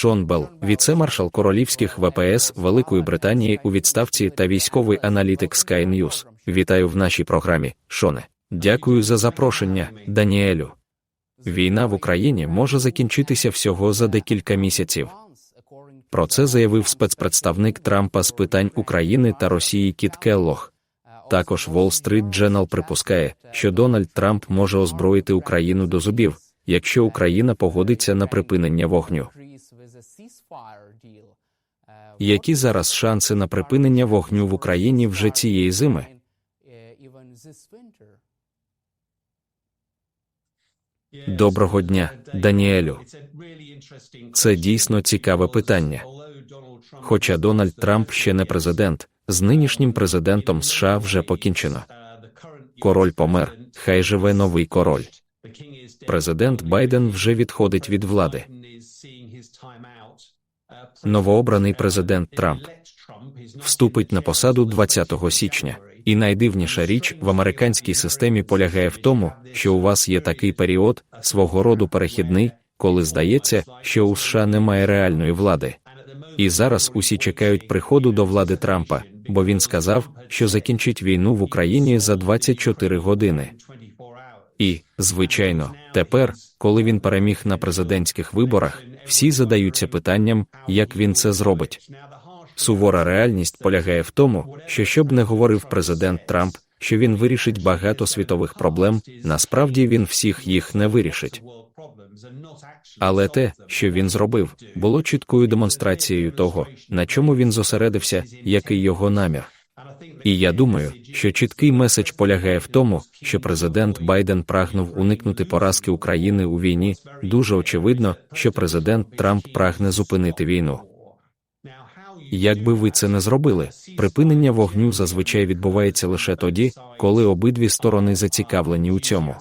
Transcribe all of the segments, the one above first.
Шон Белл, віце-маршал королівських ВПС Великої Британії у відставці та військовий аналітик Sky News. Вітаю в нашій програмі, Шоне. Дякую за запрошення, Даніелю. Війна в Україні може закінчитися всього за декілька місяців. Про це заявив спецпредставник Трампа з питань України та Росії Кіт Келлох. Також Wall Street Journal припускає, що Дональд Трамп може озброїти Україну до зубів, якщо Україна погодиться на припинення вогню. Які зараз шанси на припинення вогню в Україні вже цієї зими? Доброго дня, Даніелю. Це дійсно цікаве питання. Хоча Дональд Трамп ще не президент, з нинішнім президентом США вже покінчено. Король помер, хай живе новий король. Президент Байден вже відходить від влади. Новообраний президент Трамп вступить на посаду 20 січня. І найдивніша річ в американській системі полягає в тому, що у вас є такий період, свого роду перехідний, коли здається, що у США немає реальної влади. І зараз усі чекають приходу до влади Трампа, бо він сказав, що закінчить війну в Україні за 24 години. І, звичайно, тепер, коли він переміг на президентських виборах, всі задаються питанням, як він це зробить. Сувора реальність полягає в тому, що щоб не говорив президент Трамп, що він вирішить багато світових проблем, насправді він всіх їх не вирішить. Але те, що він зробив, було чіткою демонстрацією того, на чому він зосередився, який його намір. І я думаю, що чіткий меседж полягає в тому, що президент Байден прагнув уникнути поразки України у війні. Дуже очевидно, що президент Трамп прагне зупинити війну. Як би ви це не зробили, припинення вогню зазвичай відбувається лише тоді, коли обидві сторони зацікавлені у цьому.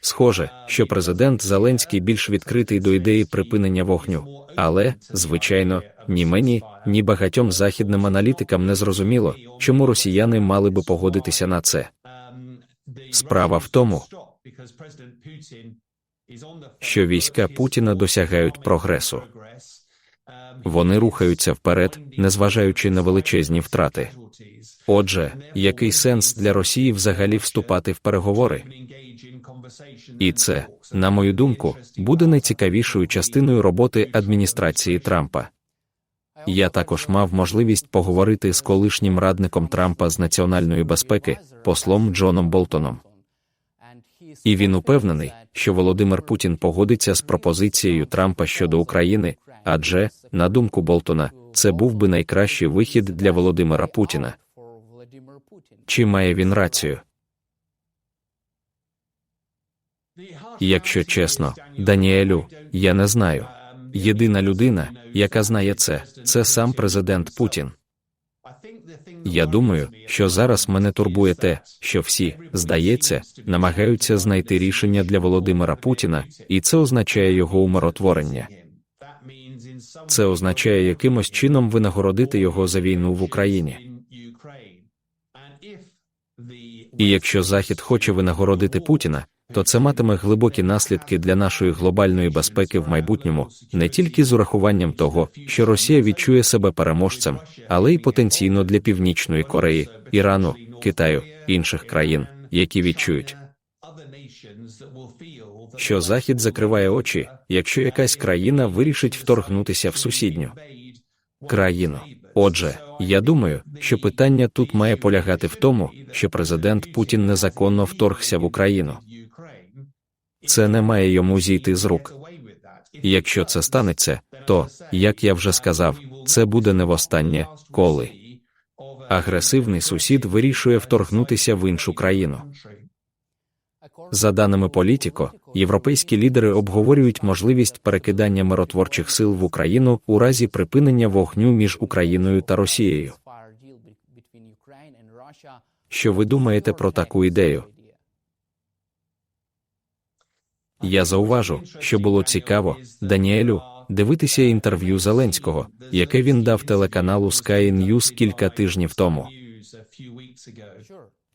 Схоже, що президент Зеленський більш відкритий до ідеї припинення вогню, але, звичайно, ні мені, ні багатьом західним аналітикам не зрозуміло, чому росіяни мали би погодитися на це. Справа в тому, що війська Путіна досягають прогресу. Вони рухаються вперед, незважаючи на величезні втрати. Отже, який сенс для Росії взагалі вступати в переговори? І це, на мою думку, буде найцікавішою частиною роботи адміністрації Трампа. Я також мав можливість поговорити з колишнім радником Трампа з національної безпеки, послом Джоном Болтоном. І він упевнений, що Володимир Путін погодиться з пропозицією Трампа щодо України, адже, на думку Болтона, це був би найкращий вихід для Володимира Путіна. Чи має він рацію? Якщо чесно, Даніелю, я не знаю. Єдина людина, яка знає це, це сам президент Путін. Я думаю, що зараз мене турбує те, що всі, здається, намагаються знайти рішення для Володимира Путіна, і це означає його умиротворення. Це означає якимось чином винагородити його за війну в Україні. І якщо Захід хоче винагородити Путіна, то це матиме глибокі наслідки для нашої глобальної безпеки в майбутньому, не тільки з урахуванням того, що Росія відчує себе переможцем, але й потенційно для Північної Кореї, Ірану, Китаю, інших країн, які відчують, що Захід закриває очі, якщо якась країна вирішить вторгнутися в сусідню країну. Отже, я думаю, що питання тут має полягати в тому, що президент Путін незаконно вторгся в Україну. Це не має йому зійти з рук. Якщо це станеться, то, як я вже сказав, це буде не востаннє, коли агресивний сусід вирішує вторгнутися в іншу країну. За даними політико, європейські лідери обговорюють можливість перекидання миротворчих сил в Україну у разі припинення вогню між Україною та Росією. Що ви думаєте про таку ідею? Я зауважу, що було цікаво, Даніелю, дивитися інтерв'ю Зеленського, яке він дав телеканалу Sky News кілька тижнів тому.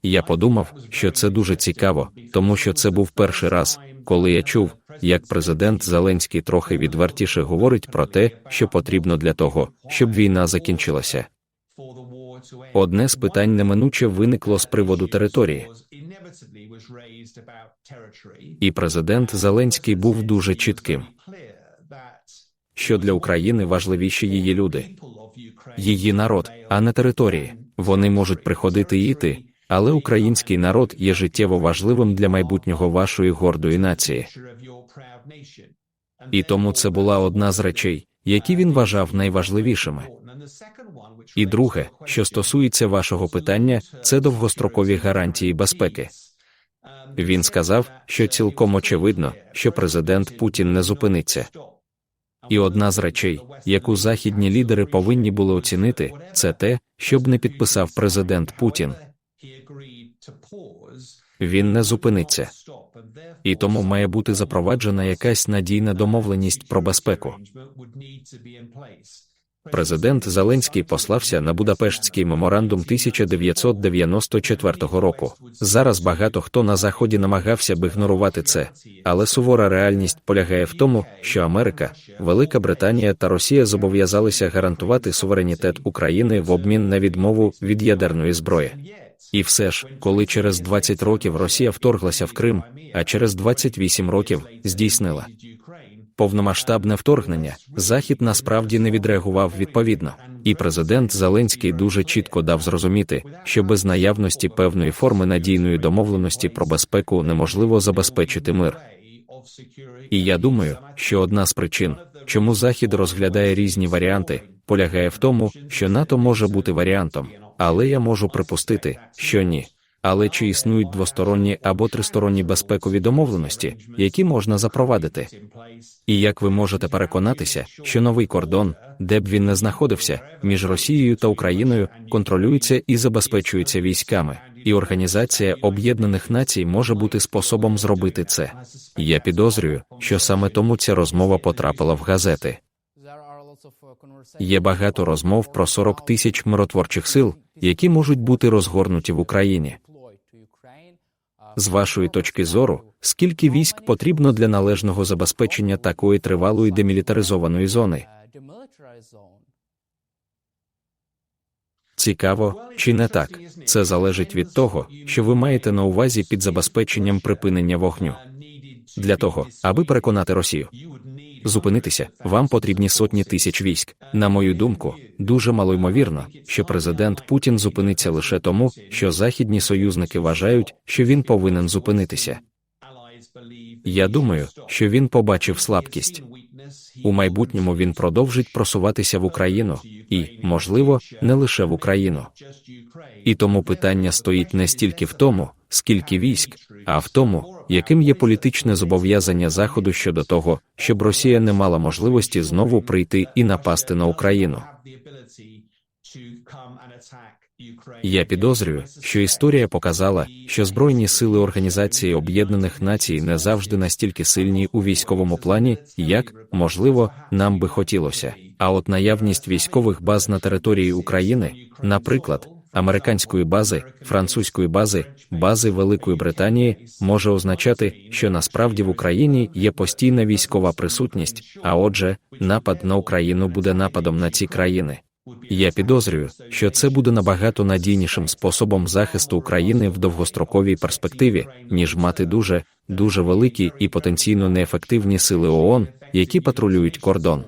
Я подумав, що це дуже цікаво, тому що це був перший раз, коли я чув, як президент Зеленський трохи відвертіше говорить про те, що потрібно для того, щоб війна закінчилася. Одне з питань неминуче виникло з приводу території. І президент Зеленський був дуже чітким, що для України важливіші її люди, її народ, а не території. Вони можуть приходити і йти, але український народ є життєво важливим для майбутнього вашої гордої нації. І тому це була одна з речей, які він вважав найважливішими. І друге, що стосується вашого питання, це довгострокові гарантії безпеки. Він сказав, що цілком очевидно, що президент Путін не зупиниться. І одна з речей, яку західні лідери повинні були оцінити, це те, щоб не підписав президент Путін. Він не зупиниться. І тому має бути запроваджена якась надійна домовленість про безпеку. Президент Зеленський послався на Будапештський меморандум 1994 року. Зараз багато хто на заході намагався б ігнорувати це, але сувора реальність полягає в тому, що Америка, Велика Британія та Росія зобов'язалися гарантувати суверенітет України в обмін на відмову від ядерної зброї. І все ж, коли через 20 років Росія вторглася в Крим, а через 28 років здійснила повномасштабне вторгнення, Захід насправді не відреагував відповідно, і президент Зеленський дуже чітко дав зрозуміти, що без наявності певної форми надійної домовленості про безпеку неможливо забезпечити мир. І я думаю, що одна з причин, чому Захід розглядає різні варіанти, полягає в тому, що НАТО може бути варіантом, але я можу припустити, що ні. Але чи існують двосторонні або тристоронні безпекові домовленості, які можна запровадити? І як ви можете переконатися, що новий кордон, де б він не знаходився, між Росією та Україною контролюється і забезпечується військами, і Організація Об'єднаних Націй може бути способом зробити це? Я підозрюю, що саме тому ця розмова потрапила в газети. Є багато розмов про 40 тисяч миротворчих сил, які можуть бути розгорнуті в Україні. З вашої точки зору, скільки військ потрібно для належного забезпечення такої тривалої демілітаризованої зони? Цікаво, чи не так? Це залежить від того, що ви маєте на увазі під забезпеченням припинення вогню. Для того, аби переконати Росію зупинитися, вам потрібні сотні тисяч військ. На мою думку, дуже малоймовірно, що президент Путін зупиниться лише тому, що західні союзники вважають, що він повинен зупинитися. Я думаю, що він побачив слабкість. У майбутньому він продовжить просуватися в Україну і, можливо, не лише в Україну. І тому питання стоїть не стільки в тому, скільки військ, а в тому, яким є політичне зобов'язання Заходу щодо того, щоб Росія не мала можливості знову прийти і напасти на Україну. Я підозрюю, що історія показала, що Збройні сили Організації Об'єднаних Націй не завжди настільки сильні у військовому плані, як, можливо, нам би хотілося. А от наявність військових баз на території України, наприклад, американської бази, французької бази, бази Великої Британії може означати, що насправді в Україні є постійна військова присутність, а отже, напад на Україну буде нападом на ці країни. Я підозрюю, що це буде набагато надійнішим способом захисту України в довгостроковій перспективі, ніж мати дуже, дуже великі і потенційно неефективні сили ООН, які патрулюють кордон.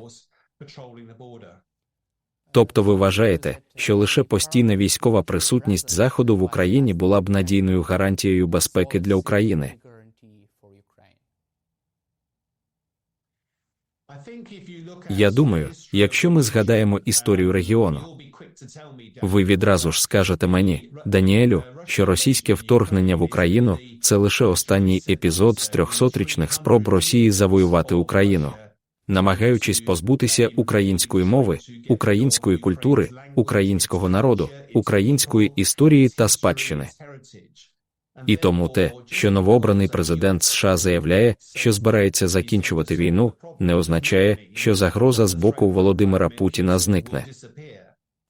Тобто ви вважаєте, що лише постійна військова присутність Заходу в Україні була б надійною гарантією безпеки для України? Я думаю, якщо ми згадаємо історію регіону, ви відразу ж скажете мені, Даніелю, що російське вторгнення в Україну це лише останній епізод з трьохсотрічних спроб Росії завоювати Україну намагаючись позбутися української мови, української культури, українського народу, української історії та спадщини. І тому те, що новообраний президент США заявляє, що збирається закінчувати війну, не означає, що загроза з боку Володимира Путіна зникне.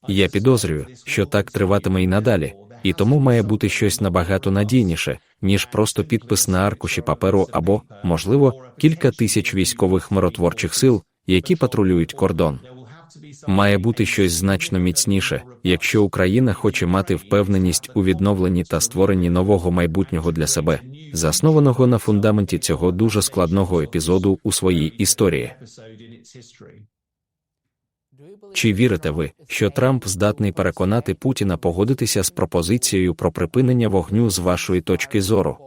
Я підозрюю, що так триватиме і надалі, і тому має бути щось набагато надійніше, ніж просто підпис на аркуші паперу або, можливо, кілька тисяч військових миротворчих сил, які патрулюють кордон. Має бути щось значно міцніше, якщо Україна хоче мати впевненість у відновленні та створенні нового майбутнього для себе, заснованого на фундаменті цього дуже складного епізоду у своїй історії. Чи вірите ви, що Трамп здатний переконати Путіна погодитися з пропозицією про припинення вогню з вашої точки зору?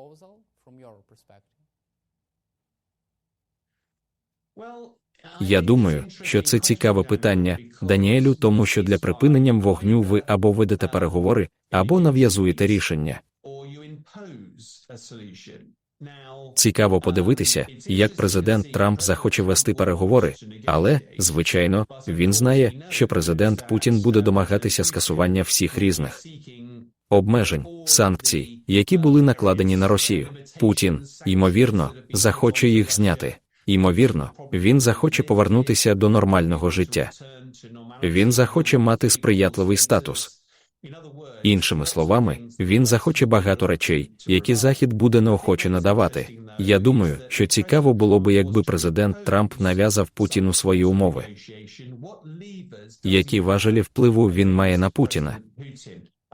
Я думаю, що це цікаве питання, Даніелю, тому що для припинення вогню ви або ведете переговори, або нав'язуєте рішення. Цікаво подивитися, як президент Трамп захоче вести переговори, але, звичайно, він знає, що президент Путін буде домагатися скасування всіх різних обмежень, санкцій, які були накладені на Росію. Путін, ймовірно, захоче їх зняти. Ймовірно, він захоче повернутися до нормального життя. Він захоче мати сприятливий статус. Іншими словами, він захоче багато речей, які Захід буде неохоче надавати. Я думаю, що цікаво було би, якби президент Трамп нав'язав Путіну свої умови. Які важелі впливу він має на Путіна?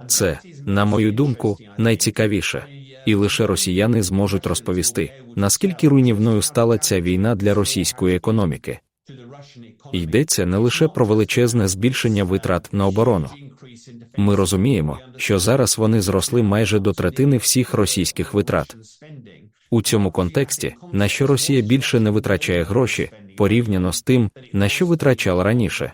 Це, на мою думку, найцікавіше. І лише росіяни зможуть розповісти, наскільки руйнівною стала ця війна для російської економіки. Йдеться не лише про величезне збільшення витрат на оборону. Ми розуміємо, що зараз вони зросли майже до третини всіх російських витрат. У цьому контексті, на що Росія більше не витрачає гроші порівняно з тим, на що витрачала раніше.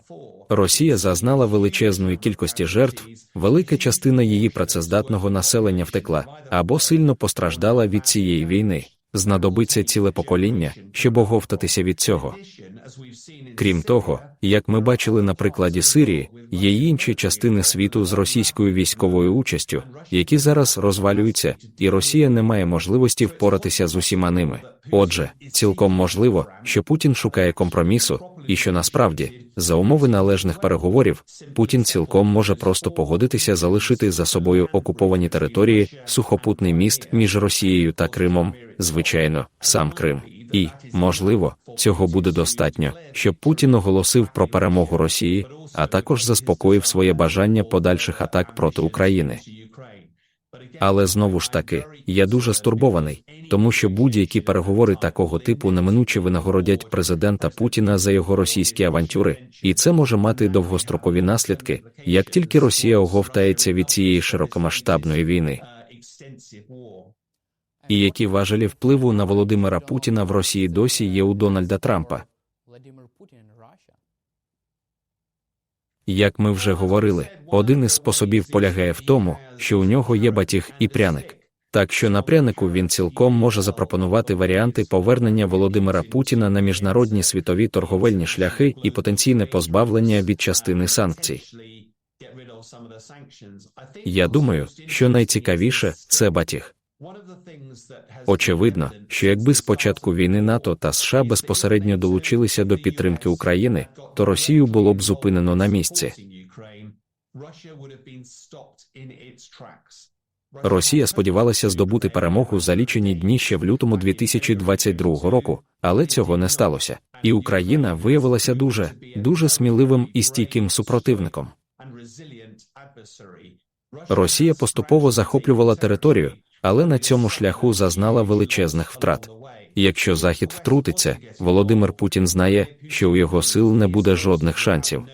Росія зазнала величезної кількості жертв, велика частина її працездатного населення втекла або сильно постраждала від цієї війни. Знадобиться ціле покоління, щоб оговтатися від цього. Крім того, як ми бачили на прикладі Сирії, є інші частини світу з російською військовою участю, які зараз розвалюються, і Росія не має можливості впоратися з усіма ними. Отже, цілком можливо, що Путін шукає компромісу, і що насправді, за умови належних переговорів, Путін цілком може просто погодитися залишити за собою окуповані території, сухопутний міст між Росією та Кримом, звичайно, сам Крим. І, можливо, цього буде достатньо, щоб Путін оголосив про перемогу Росії, а також заспокоїв своє бажання подальших атак проти України. Але знову ж таки, я дуже стурбований, тому що будь-які переговори такого типу неминуче винагородять президента Путіна за його російські авантюри, і це може мати довгострокові наслідки, як тільки Росія оговтається від цієї широкомасштабної війни. І які важелі впливу на Володимира Путіна в Росії досі є у Дональда Трампа. Як ми вже говорили, один із способів полягає в тому, що у нього є батіг і пряник. Так що на прянику він цілком може запропонувати варіанти повернення Володимира Путіна на міжнародні світові торговельні шляхи і потенційне позбавлення від частини санкцій. Я думаю, що найцікавіше це батіг. Очевидно, що якби з початку війни НАТО та США безпосередньо долучилися до підтримки України, то Росію було б зупинено на місці. Росія сподівалася здобути перемогу за лічені дні ще в лютому 2022 року, але цього не сталося. І Україна виявилася дуже, дуже сміливим і стійким супротивником. Росія поступово захоплювала територію, але на цьому шляху зазнала величезних втрат. Якщо Захід втрутиться, Володимир Путін знає, що у його сил не буде жодних шансів.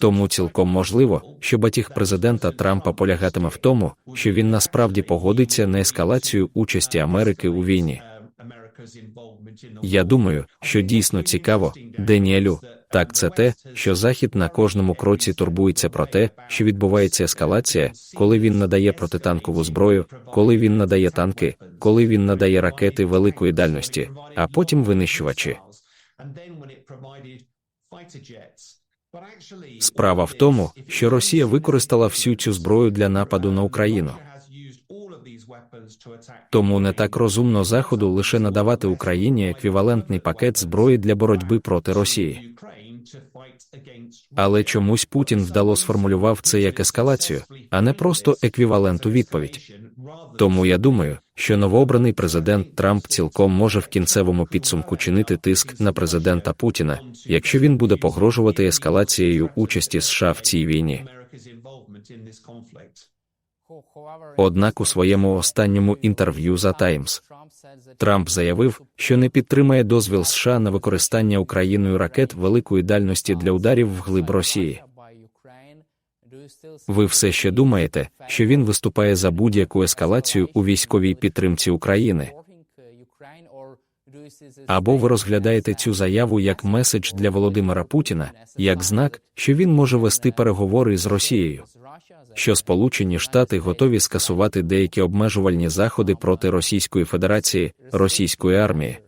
Тому цілком можливо, що батіг президента Трампа полягатиме в тому, що він насправді погодиться на ескалацію участі Америки у війні. Я думаю, що дійсно цікаво, Деніелю, так це те, що Захід на кожному кроці турбується про те, що відбувається ескалація, коли він надає протитанкову зброю, коли він надає танки, коли він надає ракети великої дальності, а потім винищувачі. Справа в тому, що Росія використала всю цю зброю для нападу на Україну. Тому не так розумно Заходу лише надавати Україні еквівалентний пакет зброї для боротьби проти Росії. Але чомусь Путін вдало сформулював це як ескалацію, а не просто еквіваленту відповідь. Тому я думаю, що новообраний президент Трамп цілком може в кінцевому підсумку чинити тиск на президента Путіна, якщо він буде погрожувати ескалацією участі США в цій війні. Однак у своєму останньому інтерв'ю за Times Трамп заявив, що не підтримає дозвіл США на використання Україною ракет великої дальності для ударів вглиб Росії. Ви все ще думаєте, що він виступає за будь-яку ескалацію у військовій підтримці України? Або ви розглядаєте цю заяву як меседж для Володимира Путіна, як знак, що він може вести переговори з Росією, що Сполучені Штати готові скасувати деякі обмежувальні заходи проти Російської Федерації, російської армії.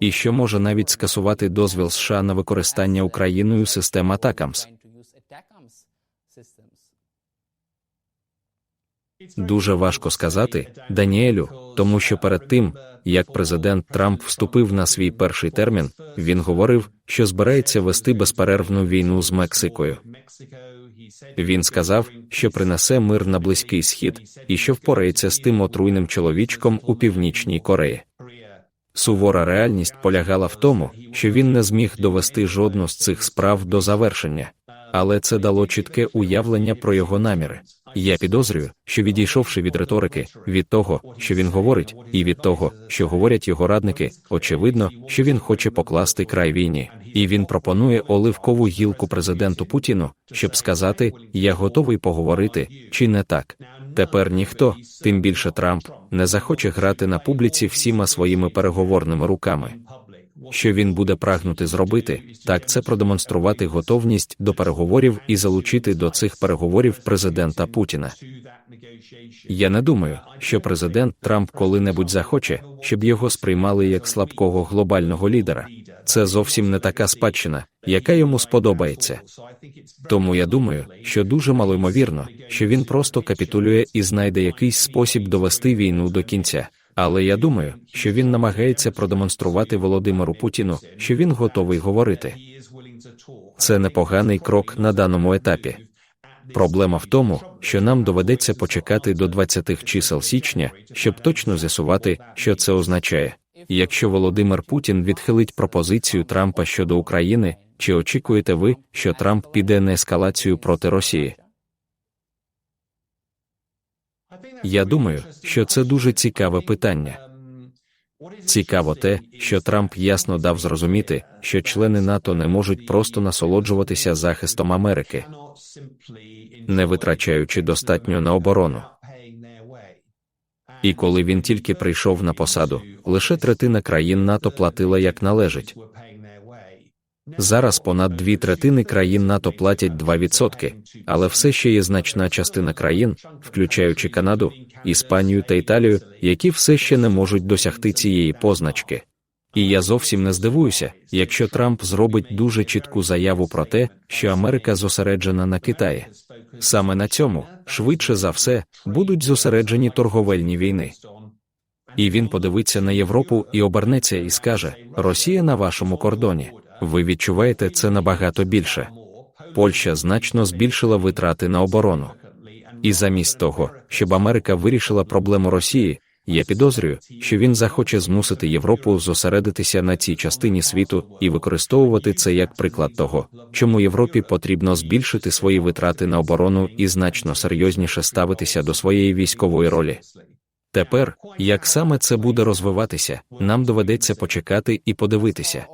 І що може навіть скасувати дозвіл США на використання Україною систем Атакамс. Дуже важко сказати, Даніелю, тому що перед тим, як президент Трамп вступив на свій перший термін, він говорив, що збирається вести безперервну війну з Мексикою. Він сказав, що принесе мир на близький схід і що впорається з тим отруйним чоловічком у північній Кореї. Сувора реальність полягала в тому, що він не зміг довести жодну з цих справ до завершення, але це дало чітке уявлення про його наміри. Я підозрюю, що відійшовши від риторики, від того, що він говорить, і від того, що говорять його радники, очевидно, що він хоче покласти край війні, і він пропонує оливкову гілку президенту Путіну, щоб сказати: Я готовий поговорити, чи не так. Тепер ніхто, тим більше Трамп, не захоче грати на публіці всіма своїми переговорними руками. Що він буде прагнути зробити, так це продемонструвати готовність до переговорів і залучити до цих переговорів президента Путіна. Я не думаю, що президент Трамп коли-небудь захоче, щоб його сприймали як слабкого глобального лідера. Це зовсім не така спадщина, яка йому сподобається. Тому я думаю, що дуже малоймовірно, що він просто капітулює і знайде якийсь спосіб довести війну до кінця. Але я думаю, що він намагається продемонструвати Володимиру Путіну, що він готовий говорити. Це непоганий крок на даному етапі. Проблема в тому, що нам доведеться почекати до 20-х чисел січня, щоб точно з'ясувати, що це означає. Якщо Володимир Путін відхилить пропозицію Трампа щодо України, чи очікуєте ви, що Трамп піде на ескалацію проти Росії? Я думаю, що це дуже цікаве питання. Цікаво те, що Трамп ясно дав зрозуміти, що члени НАТО не можуть просто насолоджуватися захистом Америки, не витрачаючи достатньо на оборону. І коли він тільки прийшов на посаду, лише третина країн НАТО платила як належить. Зараз понад дві третини країн НАТО платять 2%, але все ще є значна частина країн, включаючи Канаду, Іспанію та Італію, які все ще не можуть досягти цієї позначки. І я зовсім не здивуюся, якщо Трамп зробить дуже чітку заяву про те, що Америка зосереджена на Китаї. Саме на цьому, швидше за все, будуть зосереджені торговельні війни. І він подивиться на Європу і обернеться і скаже: Росія на вашому кордоні. Ви відчуваєте це набагато більше. Польща значно збільшила витрати на оборону. І замість того, щоб Америка вирішила проблему Росії, я підозрюю, що він захоче змусити Європу зосередитися на цій частині світу і використовувати це як приклад того, чому Європі потрібно збільшити свої витрати на оборону і значно серйозніше ставитися до своєї військової ролі. Тепер, як саме це буде розвиватися, нам доведеться почекати і подивитися.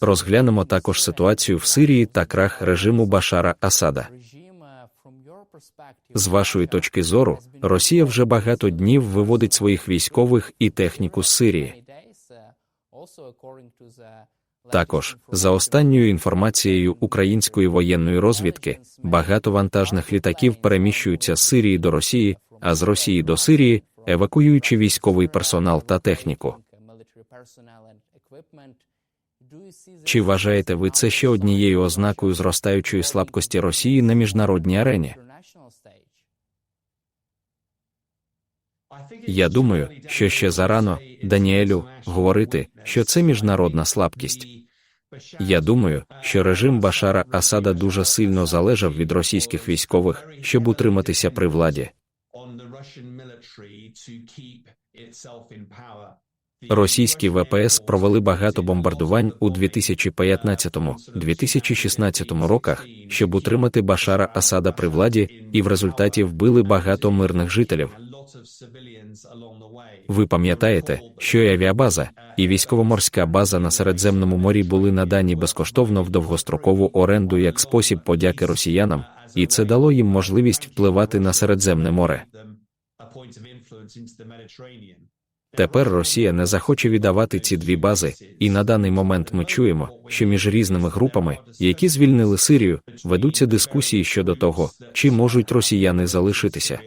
Розглянемо також ситуацію в Сирії та крах режиму Башара Асада. З вашої точки зору, Росія вже багато днів виводить своїх військових і техніку з Сирії. Також, за останньою інформацією української воєнної розвідки, багато вантажних літаків переміщуються з Сирії до Росії, а з Росії до Сирії, евакуюючи військовий персонал та техніку. Чи вважаєте ви це ще однією ознакою зростаючої слабкості Росії на міжнародній арені? Я думаю, що ще зарано, Даніелю, говорити, що це міжнародна слабкість. Я думаю, що режим Башара Асада дуже сильно залежав від російських військових, щоб утриматися при владі. Російські ВПС провели багато бомбардувань у 2015-2016 роках, щоб утримати Башара Асада при владі, і в результаті вбили багато мирних жителів. Ви пам'ятаєте, що і авіабаза, і військово-морська база на Середземному морі були надані безкоштовно в довгострокову оренду як спосіб подяки росіянам, і це дало їм можливість впливати на Середземне море. Тепер Росія не захоче віддавати ці дві бази, і на даний момент ми чуємо, що між різними групами, які звільнили Сирію, ведуться дискусії щодо того, чи можуть росіяни залишитися.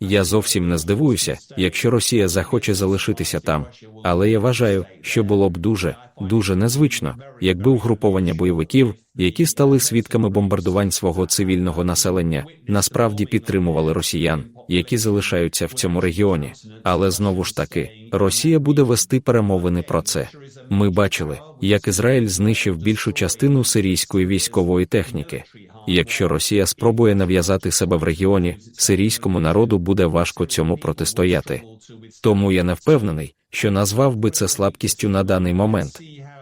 Я зовсім не здивуюся, якщо Росія захоче залишитися там, але я вважаю, що було б дуже, дуже незвично, якби угруповання бойовиків, які стали свідками бомбардувань свого цивільного населення, насправді підтримували росіян, які залишаються в цьому регіоні. Але знову ж таки, Росія буде вести перемовини про це. Ми бачили, як Ізраїль знищив більшу частину сирійської військової техніки. Якщо Росія спробує нав'язати себе в регіоні, сирійському народу буде важко цьому протистояти. Тому я не впевнений, що назвав би це слабкістю на даний момент.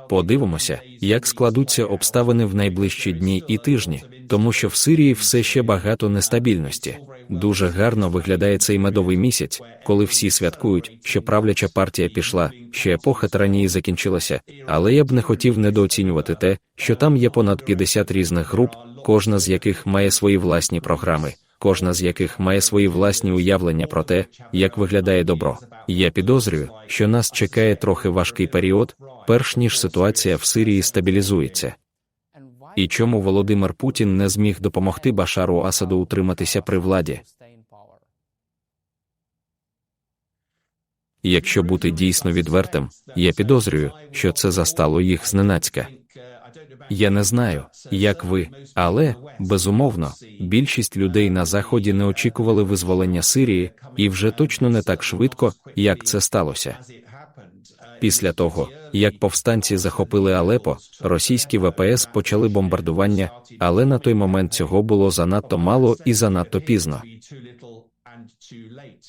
Подивимося, як складуться обставини в найближчі дні і тижні, тому що в Сирії все ще багато нестабільності. Дуже гарно виглядає цей медовий місяць, коли всі святкують, що правляча партія пішла, що епоха тиранії закінчилася, але я б не хотів недооцінювати те, що там є понад 50 різних груп, кожна з яких має свої власні програми, кожна з яких має свої власні уявлення про те, як виглядає добро. Я підозрюю, що нас чекає трохи важкий період, перш ніж ситуація в Сирії стабілізується. І чому Володимир Путін не зміг допомогти Башару Асаду утриматися при владі? Якщо бути дійсно відвертим, я підозрюю, що це застало їх зненацька. Я не знаю, як ви, але безумовно, більшість людей на заході не очікували визволення Сирії, і вже точно не так швидко, як це сталося. Після того, як повстанці захопили Алепо, російські ВПС почали бомбардування, але на той момент цього було занадто мало і занадто пізно.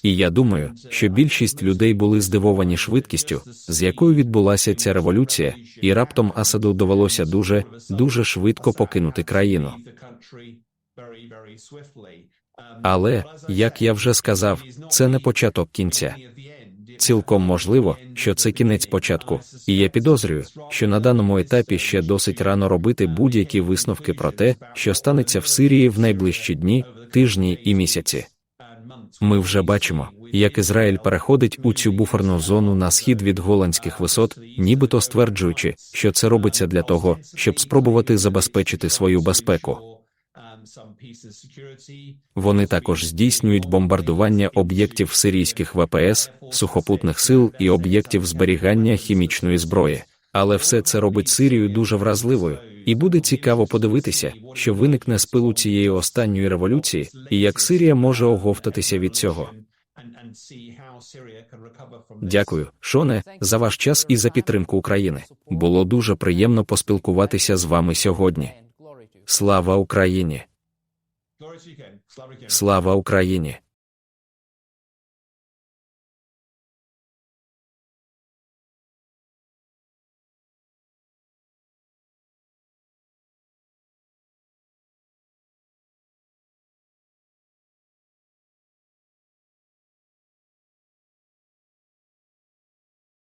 І я думаю, що більшість людей були здивовані швидкістю, з якою відбулася ця революція, і раптом Асаду довелося дуже, дуже швидко покинути країну. Але, як я вже сказав, це не початок кінця. Цілком можливо, що це кінець початку, і я підозрюю, що на даному етапі ще досить рано робити будь-які висновки про те, що станеться в Сирії в найближчі дні, тижні і місяці. Ми вже бачимо, як Ізраїль переходить у цю буферну зону на схід від голландських висот, нібито стверджуючи, що це робиться для того, щоб спробувати забезпечити свою безпеку. Вони також здійснюють бомбардування об'єктів сирійських ВПС, сухопутних сил і об'єктів зберігання хімічної зброї. Але все це робить Сирію дуже вразливою, і буде цікаво подивитися, що виникне з пилу цієї останньої революції, і як Сирія може оговтатися від цього. Дякую, Шоне, за ваш час і за підтримку України. Було дуже приємно поспілкуватися з вами сьогодні. Слава Україні! Слава Україні!